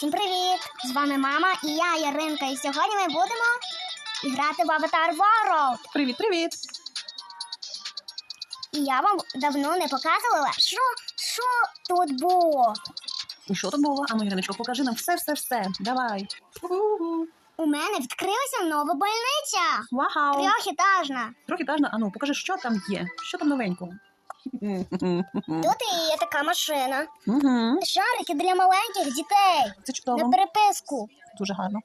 Всім привіт! З вами мама і я, Яринка. І сьогодні ми будемо грати в Avatar World. Привіт, привіт! І я вам давно не показувала, що, що тут було. І що тут було? А ну, Іриночко, покажи нам все, все, все. Давай. У-у-у. У мене відкрилася нова больниця. Вау! Трьохетажна. Трохи тажно. А ну, покажи, що там є. Що там новенького? Тут і є така машина. Угу. Шарики для маленьких дітей. Це На переписку. Дуже гарно.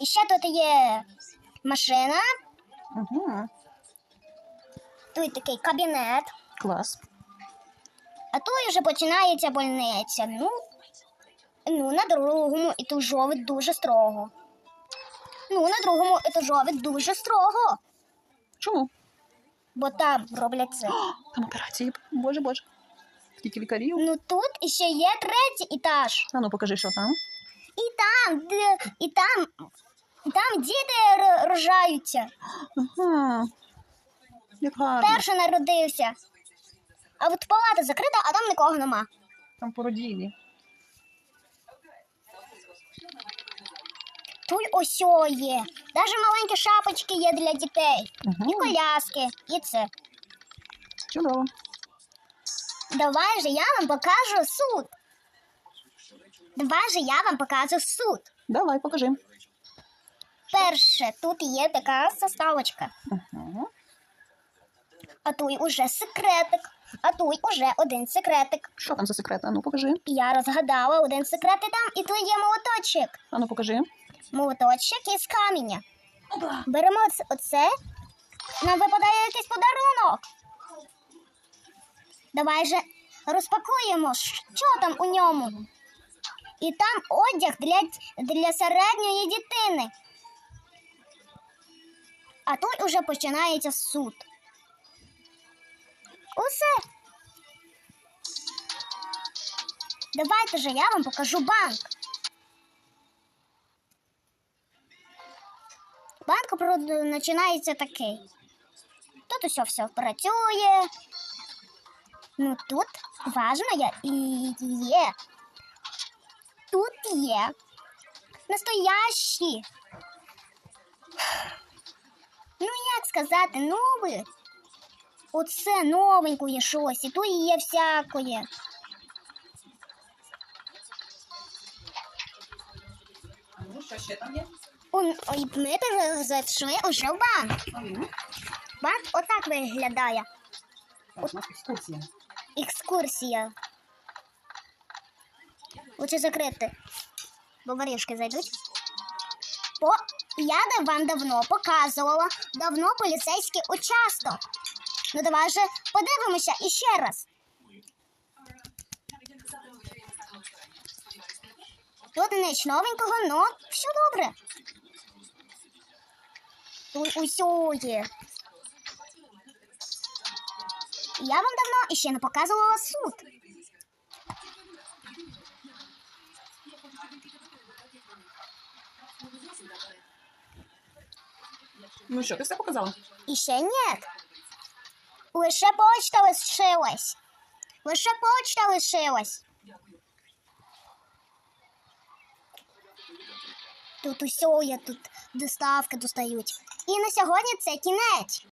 І ще тут є машина. Угу. Тут такий кабінет. Клас. А тут вже починається больниця. Ну, ну на другому етажові дуже строго. Ну, на другому етажові дуже строго, Чому? Бо там роблять це. Там операції. Боже, боже. Скільки лікарів? Ну тут іще є третій етаж. А ну, покажи, що там. І там, де, і там, і там діти рожаються. Ага. Як гарно. Перший народився. А от палата закрита, а там нікого нема. Там породілі. Тут осьо є. Навіть маленькі шапочки є для дітей. І Угу. коляски, і це. Чудово. Давай же я вам покажу суд. Давай же я вам покажу суд. Давай, покажи. Перше, тут є така составочка, Угу. а тут уже секретик, а тут уже один секретик. Що там за секрет? А ну, покажи. Я розгадала один секретик там, і тут є молоточок. А ну, покажи. Молоточок із каміння. Беремо оце, оце, нам випадає якийсь подарунок. Давай же розпакуємо, що там у ньому. І там одяг для, для середньої дитини. А тут уже починається суд. Усе. Давайте же я вам покажу банк. Банк про- починається такий. Тут усе все працює. Ну тут важно і є. Тут є настоящі. Ну, як сказати, нові. Оце новенькое щось, і тут є всякое. Ну, що ще там є? Он, ой, ми зайшли уже в банк. Банк отак виглядає. Екскурсія. Екскурсія. Лучше закрити. Бо воришки зайдуть. По... Я вам давно показувала давно поліцейський участок. Ну давай же подивимося іще раз. Тут ніч новенького, но все добре. Тут усе є. Я вам давно іще не показувала суд. Ну що, ти все показала? Іще ні. Лише почта лишилась. Лише почта лишилась. Тут усього я тут доставки достають. І на сьогодні це кінець.